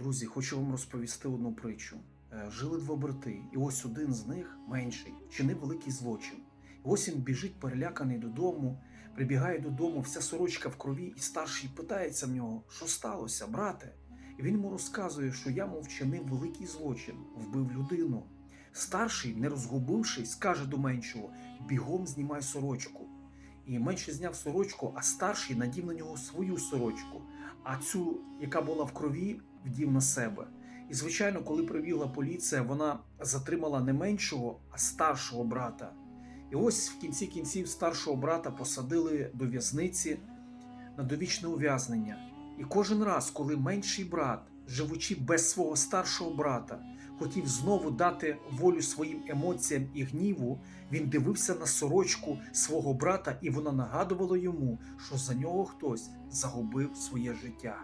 Друзі, хочу вам розповісти одну притчу. Е, Жили два брати, і ось один з них, менший, вчинив великий злочин. І ось він біжить переляканий додому, прибігає додому, вся сорочка в крові, і старший питається в нього, що сталося, брате? І він йому розказує, що я мов вчинив великий злочин, вбив людину. Старший, не розгубившись, каже до меншого: бігом знімай сорочку. І менший зняв сорочку, а старший надів на нього свою сорочку, а цю, яка була в крові, вдів на себе. І, звичайно, коли прибігла поліція, вона затримала не меншого, а старшого брата. І ось в кінці кінців старшого брата посадили до в'язниці на довічне ув'язнення. І кожен раз, коли менший брат, живучи без свого старшого брата, хотів знову дати волю своїм емоціям і гніву, він дивився на сорочку свого брата, і вона нагадувала йому, що за нього хтось загубив своє життя.